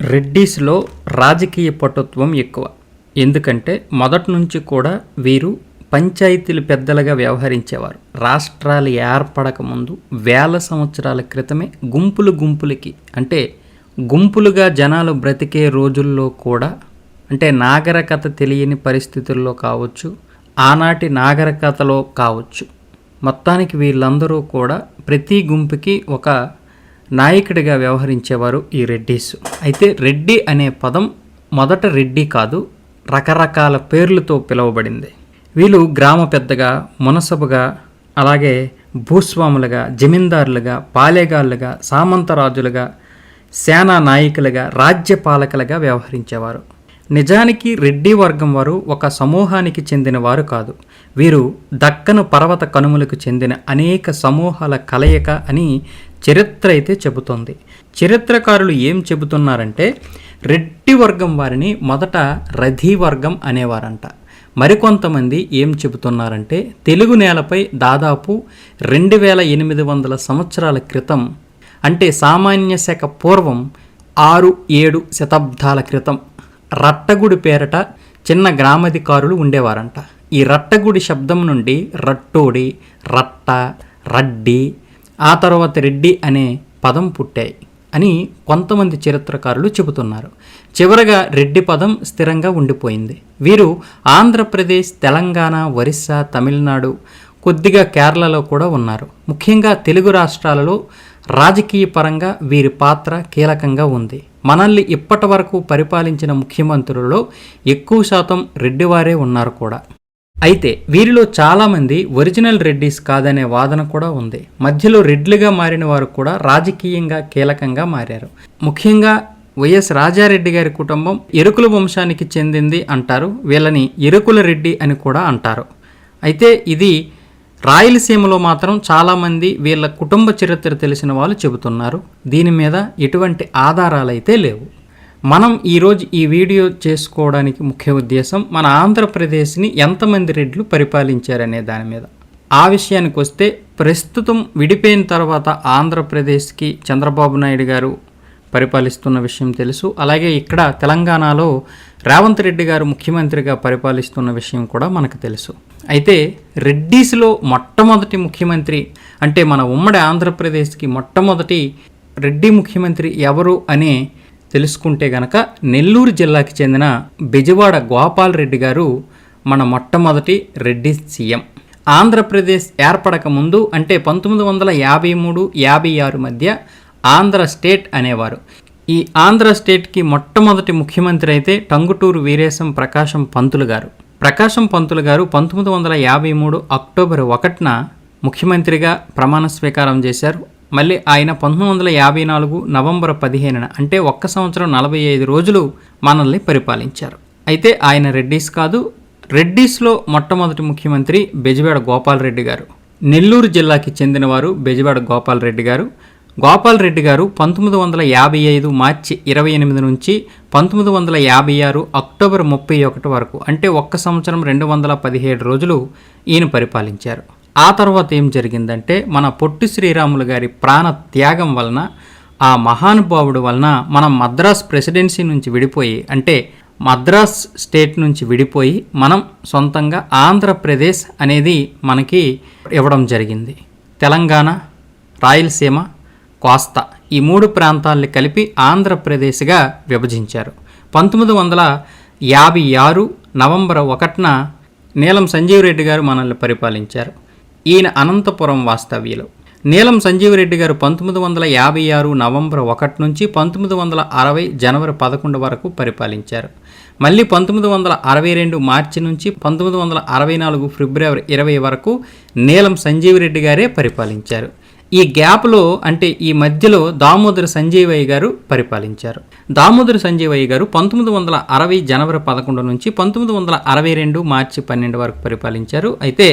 రెడ్డీస్లో రాజకీయ పటుత్వం ఎక్కువ. ఎందుకంటే మొదటి నుంచి కూడా వీరు పంచాయతీలు పెద్దలుగా వ్యవహరించేవారు. రాష్ట్రాలు ఏర్పడక ముందు వేల సంవత్సరాల క్రితమే గుంపులు గుంపులకి అంటే గుంపులుగా జనాలు బ్రతికే రోజుల్లో కూడా అంటే నాగరికత తెలియని పరిస్థితుల్లో కావచ్చు ఆనాటి నాగరికతలో కావచ్చు. మొత్తానికి వీళ్ళందరూ కూడా ప్రతి గుంపుకి ఒక నాయకుడిగా వ్యవహరించేవారు ఈ రెడ్డిస్. అయితే రెడ్డి అనే పదం మొదట రెడ్డి కాదు రకరకాల పేర్లతో పిలువబడింది. వీళ్ళు గ్రామ పెద్దగా మునసబుగా అలాగే భూస్వాములుగా జమీందారులుగా పాలేగాళ్ళుగా సామంతరాజులుగా సేనా నాయకులుగా రాజ్యపాలకులుగా వ్యవహరించేవారు. నిజానికి రెడ్డి వర్గం వారు ఒక సమూహానికి చెందిన వారు కాదు. వీరు దక్కను పర్వత కనుమలకు చెందిన అనేక సమూహాల కలయిక అని చరిత్ర అయితే చెబుతోంది. చరిత్రకారులు ఏం చెబుతున్నారంటే రెడ్డి వర్గం వారిని మొదట రథీ వర్గం అనేవారంట. మరికొంతమంది ఏం చెబుతున్నారంటే తెలుగు నేలపై దాదాపు రెండు వేల ఎనిమిది వందల సంవత్సరాల క్రితం అంటే సామాన్య శాఖ పూర్వం ఆరు ఏడు శతాబ్దాల క్రితం రట్టగుడి పేరట చిన్న గ్రామాధికారులు ఉండేవారంట. ఈ రట్టగుడి శబ్దం నుండి రట్టోడి రట్ట రడ్డి ఆ తర్వాత రెడ్డి అనే పదం పుట్టాయి అని కొంతమంది చరిత్రకారులు చెబుతున్నారు. చివరగా రెడ్డి పదం స్థిరంగా ఉండిపోయింది. వీరు ఆంధ్రప్రదేశ్ తెలంగాణ ఒరిస్సా తమిళనాడు కొద్దిగా కేరళలో కూడా ఉన్నారు. ముఖ్యంగా తెలుగు రాష్ట్రాలలో రాజకీయ పరంగా వీరి పాత్ర కీలకంగా ఉంది. మనల్ని ఇప్పటి వరకు పరిపాలించిన ముఖ్యమంత్రులలో ఎక్కువ శాతం రెడ్డివారే ఉన్నారు కూడా. అయితే వీరిలో చాలామంది ఒరిజినల్ రెడ్డీస్ కాదనే వాదన కూడా ఉంది. మధ్యలో రెడ్లుగా మారిన వారు కూడా రాజకీయంగా కీలకంగా మారారు. ముఖ్యంగా వైఎస్ రాజారెడ్డి గారి కుటుంబం ఎరుకుల వంశానికి చెందింది అంటారు. వీళ్ళని ఎరుకుల రెడ్డి అని కూడా అంటారు. అయితే ఇది రాయలసీమలో మాత్రం చాలామంది వీళ్ళ కుటుంబ చరిత్ర తెలిసిన వాళ్ళు చెబుతున్నారు. దీని మీద ఎటువంటి ఆధారాలు అయితే లేవు. మనం ఈరోజు ఈ వీడియో చేసుకోవడానికి ముఖ్య ఉద్దేశం మన ఆంధ్రప్రదేశ్ని ఎంతమంది రెడ్లు పరిపాలించారనే దాని మీద. ఆ విషయానికి వస్తే ప్రస్తుతం విడిపోయిన తర్వాత ఆంధ్రప్రదేశ్కి చంద్రబాబు నాయుడు గారు పరిపాలిస్తున్న విషయం తెలుసు. అలాగే ఇక్కడ తెలంగాణలో రేవంత్ రెడ్డి గారు ముఖ్యమంత్రిగా పరిపాలిస్తున్న విషయం కూడా మనకు తెలుసు. అయితే రెడ్డీస్లో మొట్టమొదటి ముఖ్యమంత్రి అంటే మన ఉమ్మడి ఆంధ్రప్రదేశ్కి మొట్టమొదటి రెడ్డి ముఖ్యమంత్రి ఎవరు అనే తెలుసుకుంటే గనక నెల్లూరు జిల్లాకి చెందిన బెజవాడ గోపాల్ రెడ్డి గారు మన మొట్టమొదటి రెడ్డి సీఎం. ఆంధ్రప్రదేశ్ ఏర్పడక ముందు అంటే పంతొమ్మిది వందల యాభై మూడు యాభై ఆరు మధ్య ఆంధ్ర స్టేట్ అనేవారు. ఈ ఆంధ్ర స్టేట్కి మొట్టమొదటి ముఖ్యమంత్రి అయితే టంగుటూరు వీరేశం ప్రకాశం పంతులు గారు. ప్రకాశం పంతులు గారు పంతొమ్మిది వందల యాభై మూడు అక్టోబర్ ఒకటిన ముఖ్యమంత్రిగా ప్రమాణ స్వీకారం చేశారు. మళ్ళీ ఆయన పంతొమ్మిది వందల యాభై నాలుగు నవంబర్ పదిహేనున అంటే ఒక్క సంవత్సరం నలభై ఐదు రోజులు మనల్ని పరిపాలించారు. అయితే ఆయన రెడ్డిస్ కాదు రెడ్డిస్లో మొట్టమొదటి ముఖ్యమంత్రి బెజవాడ గోపాలరెడ్డి గారు. నెల్లూరు జిల్లాకి చెందినవారు బెజవాడ గోపాలరెడ్డి గారు. గోపాలరెడ్డి గారు పంతొమ్మిది వందల యాభై ఐదు మార్చి ఇరవై ఎనిమిది నుంచి పంతొమ్మిది వందల యాభై ఆరు అక్టోబర్ ముప్పై ఒకటి వరకు అంటే ఒక్క సంవత్సరం రెండు వందల పదిహేడు రోజులు ఈయన పరిపాలించారు. ఆ తర్వాత ఏం జరిగిందంటే మన పొట్టి శ్రీరాములు గారి ప్రాణ త్యాగం వలన ఆ మహానుభావుడు వలన మనం మద్రాస్ ప్రెసిడెన్సీ నుంచి విడిపోయి అంటే మద్రాస్ స్టేట్ నుంచి విడిపోయి మనం సొంతంగా ఆంధ్రప్రదేశ్ అనేది మనకి ఇవ్వడం జరిగింది. తెలంగాణ రాయలసీమ కోస్తా ఈ మూడు ప్రాంతాల్ని కలిపి ఆంధ్రప్రదేశ్గా విభజించారు. పంతొమ్మిది వందల యాభై ఆరు నవంబర్ ఒకటిన నీలం సంజీవ్ రెడ్డి గారు మనల్ని పరిపాలించారు. ఈయన అనంతపురం వాస్తవ్యులు. నీలం సంజీవరెడ్డి గారు పంతొమ్మిది వందల యాభై ఆరు నవంబర్ ఒకటి నుంచి పంతొమ్మిది వందల అరవై జనవరి పదకొండు వరకు పరిపాలించారు. మళ్ళీ పంతొమ్మిది వందల అరవై రెండు మార్చి నుంచి పంతొమ్మిది వందల అరవై నాలుగు ఫిబ్రవరి ఇరవై వరకు నీలం సంజీవరెడ్డి గారే పరిపాలించారు. ఈ గ్యాప్లో అంటే ఈ మధ్యలో దామోదర సంజీవయ్య గారు పరిపాలించారు. దామోదర సంజీవయ్య గారు పంతొమ్మిది వందల అరవై జనవరి పదకొండు నుంచి పంతొమ్మిది వందల అరవై రెండు మార్చి పన్నెండు వరకు పరిపాలించారు. అయితే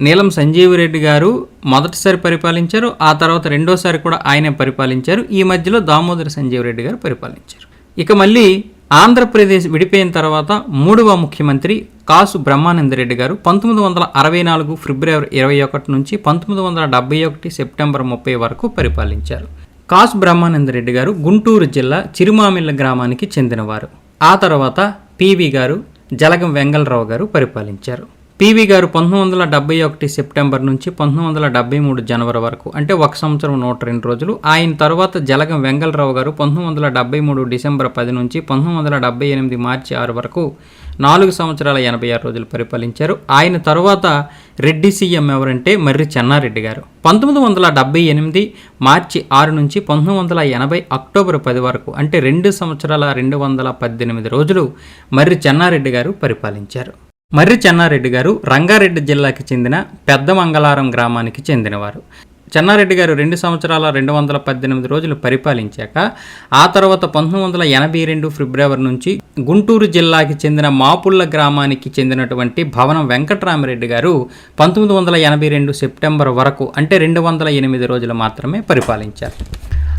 నీలం సంజీవిరెడ్డి గారు మొదటిసారి పరిపాలించారు ఆ తర్వాత రెండోసారి కూడా ఆయనే పరిపాలించారు. ఈ మధ్యలో దామోదర సంజీవిరెడ్డి గారు పరిపాలించారు. ఇక మళ్ళీ ఆంధ్రప్రదేశ్ విడిపోయిన తర్వాత మూడవ ముఖ్యమంత్రి కాసు బ్రహ్మానందరెడ్డి గారు పంతొమ్మిది వందల అరవై నాలుగు ఫిబ్రవరి ఇరవై ఒకటి నుంచి పంతొమ్మిది వందల డెబ్బై ఒకటి సెప్టెంబర్ ముప్పై వరకు పరిపాలించారు. కాసు బ్రహ్మానందరెడ్డి గారు గుంటూరు జిల్లా చిరుమామిళ్ళ గ్రామానికి చెందినవారు. ఆ తర్వాత పివి గారు జలగం వెంగళరావు గారు పరిపాలించారు. పివి గారు పంతొమ్మిది వందల డెబ్బై ఒకటి సెప్టెంబర్ నుంచి పంతొమ్మిది వందల డెబ్బై మూడు జనవరి వరకు అంటే ఒక సంవత్సరం నూట రెండు రోజులు. ఆయన తర్వాత జలగం వెంగళరావు గారు పంతొమ్మిది వందల డెబ్బై మూడు డిసెంబర్ పది నుంచి పంతొమ్మిది వందల డెబ్బై ఎనిమిది మార్చి ఆరు వరకు నాలుగు సంవత్సరాల ఎనభై ఆరు రోజులు పరిపాలించారు. ఆయన తర్వాత రెడ్డి సీఎం ఎవరంటే మర్రి చెన్నారెడ్డి గారు. పంతొమ్మిది వందల డెబ్బై ఎనిమిది మార్చి ఆరు నుంచి పంతొమ్మిది వందల ఎనభై అక్టోబర్ పది వరకు అంటే రెండు సంవత్సరాల రెండు వందల పద్దెనిమిది రోజులు మర్రి చెన్నారెడ్డి గారు పరిపాలించారు. మర్రి చెన్నారెడ్డి గారు రంగారెడ్డి జిల్లాకి చెందిన పెద్ద మంగళారం గ్రామానికి చెందినవారు. చెన్నారెడ్డి గారు రెండు సంవత్సరాల రెండు వందల పద్దెనిమిది రోజులు పరిపాలించాక ఆ తర్వాత పంతొమ్మిది వందల ఎనభై రెండు ఫిబ్రవరి నుంచి గుంటూరు జిల్లాకి చెందిన మాపుళ్ళ గ్రామానికి చెందినటువంటి భవనం వెంకటరామరెడ్డి గారు పంతొమ్మిది వందల ఎనభై రెండు సెప్టెంబర్ వరకు అంటే రెండు వందల ఎనిమిది రోజులు మాత్రమే పరిపాలించారు.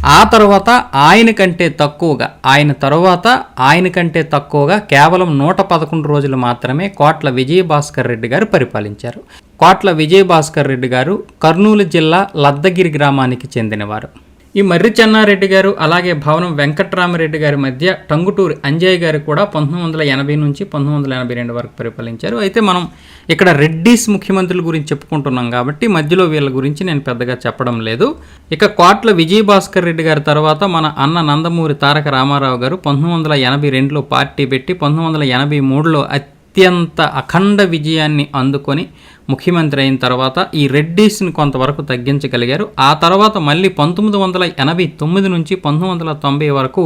ఆ తర్వాత ఆయన కంటే తక్కువగా ఆయన తరువాత ఆయన కంటే తక్కువగా కేవలం నూట పదకొండు రోజులు మాత్రమే కోట్ల విజయభాస్కర్ రెడ్డి గారు పరిపాలించారు. కోట్ల విజయభాస్కర్ రెడ్డి గారు కర్నూలు జిల్లా లద్దగిరి గ్రామానికి చెందినవారు. ఈ మర్రి చెన్నారెడ్డి గారు అలాగే భవనం వెంకట్రామరెడ్డి గారి మధ్య టంగుటూరి అంజయ్ గారు కూడా పంతొమ్మిది వందల ఎనభై నుంచి పంతొమ్మిది వందల ఎనభై రెండు వరకు పరిపాలించారు. అయితే మనం ఇక్కడ రెడ్డీస్ ముఖ్యమంత్రుల గురించి చెప్పుకుంటున్నాం కాబట్టి మధ్యలో వీళ్ళ గురించి నేను పెద్దగా చెప్పడం లేదు. ఇక కోట్ల విజయభాస్కర్ రెడ్డి గారి తర్వాత మన అన్న నందమూరి తారక రామారావు గారు పంతొమ్మిది వందల ఎనభై రెండులో పార్టీ పెట్టి పంతొమ్మిది వందల ఎనభై మూడులో అత్యంత అఖండ విజయాన్ని అందుకొని ముఖ్యమంత్రి అయిన తర్వాత ఈ రెడ్డీస్ని కొంతవరకు తగ్గించగలిగారు. ఆ తర్వాత మళ్ళీ పంతొమ్మిది వందల ఎనభై తొమ్మిది నుంచి పంతొమ్మిది వందల తొంభై వరకు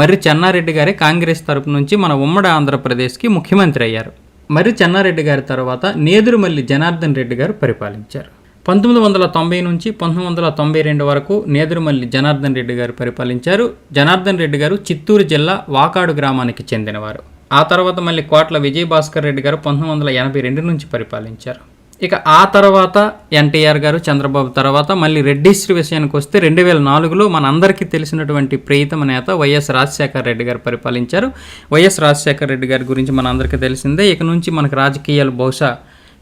మర్రి చెన్నారెడ్డి గారే కాంగ్రెస్ తరపు నుంచి మన ఉమ్మడి ఆంధ్రప్రదేశ్కి ముఖ్యమంత్రి అయ్యారు. మర్రి చెన్నారెడ్డి గారి తర్వాత నేదురుమల్లి జనార్దన్ రెడ్డి గారు పరిపాలించారు. పంతొమ్మిది వందల తొంభై నుంచి పంతొమ్మిది వందల తొంభై రెండు వరకు నేదురుమల్లి జనార్దన్ రెడ్డి గారు పరిపాలించారు. జనార్దన్ రెడ్డి గారు చిత్తూరు జిల్లా వాకాడు గ్రామానికి చెందినవారు. ఆ తర్వాత మళ్ళీ కోట్ల విజయభాస్కర్ రెడ్డి గారు పంతొమ్మిది వందల ఎనభై రెండు నుంచి పరిపాలించారు. ఇక ఆ తర్వాత ఎన్టీఆర్ గారు చంద్రబాబు తర్వాత మళ్ళీ రెడ్డిశ్రీ విషయానికి వస్తే రెండు వేల నాలుగులో మనందరికీ తెలిసినటువంటి ప్రియతమ నేత వైఎస్ రాజశేఖర రెడ్డి గారు పరిపాలించారు. వైఎస్ రాజశేఖర రెడ్డి గారి గురించి మనందరికీ తెలిసిందే. ఇక నుంచి మనకు రాజకీయాలు బహుశా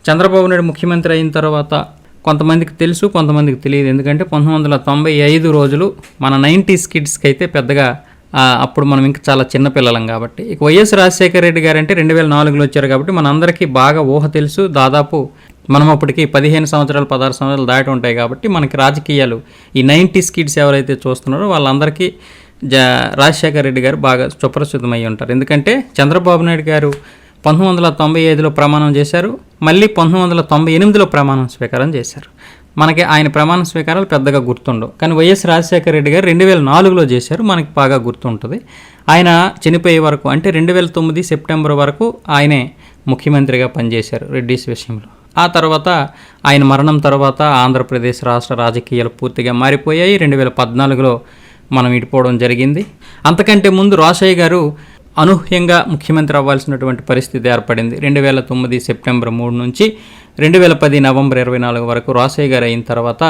చంద్రబాబు నాయుడు ముఖ్యమంత్రి అయిన తర్వాత కొంతమందికి తెలుసు కొంతమందికి తెలియదు. ఎందుకంటే పంతొమ్మిది వందల తొంభై ఐదు రోజులు మన నైంటీస్ కిడ్స్కి అయితే పెద్దగా అప్పుడు మనం ఇంకా చాలా చిన్న పిల్లలం కాబట్టి. ఇక వైఎస్ రాజశేఖర రెడ్డి గారు అంటే రెండు వేల నాలుగులో వచ్చారు కాబట్టి మనందరికీ బాగా ఊహ తెలుసు. దాదాపు మనం అప్పటికి పదిహేను సంవత్సరాలు పదహారు సంవత్సరాలు దాటి ఉంటాయి కాబట్టి మనకి రాజకీయాలు ఈ నైంటీస్ కిడ్స్ ఎవరైతే చూస్తున్నారో వాళ్ళందరికీ జ రాజశేఖర రెడ్డి గారు బాగా సుప్రసిద్ధమై ఉంటారు. ఎందుకంటే చంద్రబాబు నాయుడు గారు పంతొమ్మిది వందల తొంభై ఐదులో ప్రమాణం చేశారు. మళ్ళీ పంతొమ్మిది వందల తొంభై ఎనిమిదిలో ప్రమాణం స్వీకారం చేశారు. మనకి ఆయన ప్రమాణ స్వీకారాలు పెద్దగా గుర్తుండవు. కానీ వైఎస్ రాజశేఖర రెడ్డి గారు రెండు వేల నాలుగులో చేశారు. మనకి బాగా గుర్తుంటుంది. ఆయన చనిపోయే వరకు అంటే రెండు వేల తొమ్మిది సెప్టెంబర్ వరకు ఆయనే ముఖ్యమంత్రిగా పనిచేశారు రెడ్డిస్ విషయంలో. ఆ తర్వాత ఆయన మరణం తర్వాత ఆంధ్రప్రదేశ్ రాష్ట్ర రాజకీయాలు పూర్తిగా మారిపోయాయి. రెండు వేల పద్నాలుగులో మనం ఇటుపోవడం జరిగింది. అంతకంటే ముందు రాజయ్య గారు అనూహ్యంగా ముఖ్యమంత్రి అవ్వాల్సినటువంటి పరిస్థితి ఏర్పడింది. రెండు వేల తొమ్మిది సెప్టెంబర్ మూడు నుంచి రెండు వేల పది నవంబర్ ఇరవై నాలుగు వరకు రాసయ్య గారు అయిన తర్వాత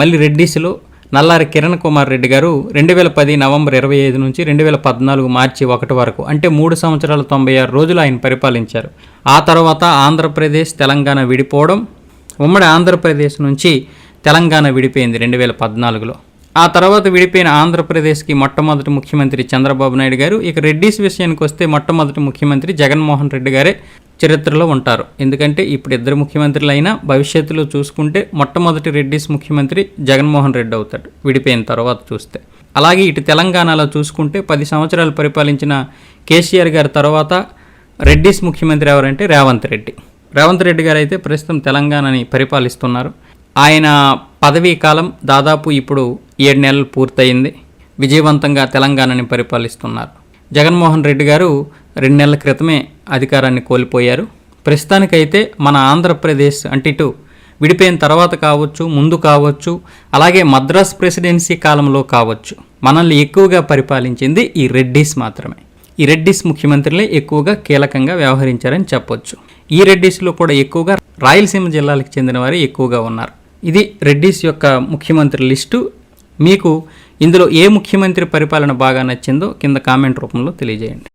మళ్ళీ రెడ్డిస్లో నల్లారి కిరణ్ కుమార్ రెడ్డి గారు రెండు వేల పది నవంబర్ ఇరవై ఐదు నుంచి రెండు వేల పద్నాలుగు మార్చి ఒకటి వరకు అంటే మూడు సంవత్సరాల తొంభై ఆరు రోజులు ఆయన పరిపాలించారు. ఆ తర్వాత ఆంధ్రప్రదేశ్ తెలంగాణ విడిపోవడం ఉమ్మడి ఆంధ్రప్రదేశ్ నుంచి తెలంగాణ విడిపోయింది రెండు వేల పద్నాలుగులో ఆ తర్వాత విడిపోయిన ఆంధ్రప్రదేశ్కి మొట్టమొదటి ముఖ్యమంత్రి చంద్రబాబు నాయుడు గారు ఇక రెడ్డిస్ విషయానికి వస్తే మొట్టమొదటి ముఖ్యమంత్రి జగన్మోహన్ రెడ్డి గారే. చరిత్రలో ఉంటారు. ఎందుకంటే ఇప్పుడు ఇద్దరు ముఖ్యమంత్రులు అయినా భవిష్యత్తులో చూసుకుంటే మొట్టమొదటి రెడ్డిస్ ముఖ్యమంత్రి జగన్మోహన్ రెడ్డి అవుతాడు విడిపోయిన తర్వాత చూస్తే. అలాగే ఇటు తెలంగాణలో చూసుకుంటే పది సంవత్సరాలు పరిపాలించిన కేసీఆర్ గారి తర్వాత రెడ్డిస్ ముఖ్యమంత్రి ఎవరంటే రేవంత్ రెడ్డి. రేవంత్ రెడ్డి గారు అయితే ప్రస్తుతం తెలంగాణని పరిపాలిస్తున్నారు. ఆయన పదవీ కాలం దాదాపు ఇప్పుడు ఏడు నెలలు పూర్తయింది. విజయవంతంగా తెలంగాణని పరిపాలిస్తున్నారు. జగన్మోహన్ రెడ్డి గారు రెండు నెలల క్రితమే అధికారాన్ని కోల్పోయారు. ప్రస్తుతానికైతే మన ఆంధ్రప్రదేశ్ అంటే ఇటు విడిపోయిన తర్వాత కావచ్చు ముందు కావచ్చు అలాగే మద్రాస్ ప్రెసిడెన్సీ కాలంలో కావచ్చు మనల్ని ఎక్కువగా పరిపాలించింది ఈ రెడ్డిస్ మాత్రమే. ఈ రెడ్డిస్ ముఖ్యమంత్రులే ఎక్కువగా కీలకంగా వ్యవహరించారని చెప్పొచ్చు. ఈ రెడ్డిస్లో కూడా ఎక్కువగా రాయలసీమ జిల్లాలకు చెందిన వారు ఎక్కువగా ఉన్నారు. ఇది రెడ్డిస్ యొక్క ముఖ్యమంత్రి లిస్టు. మీకు ఇందులో ఏ ముఖ్యమంత్రి పరిపాలన బాగా నచ్చిందో కింద కామెంట్ రూపంలో తెలియజేయండి.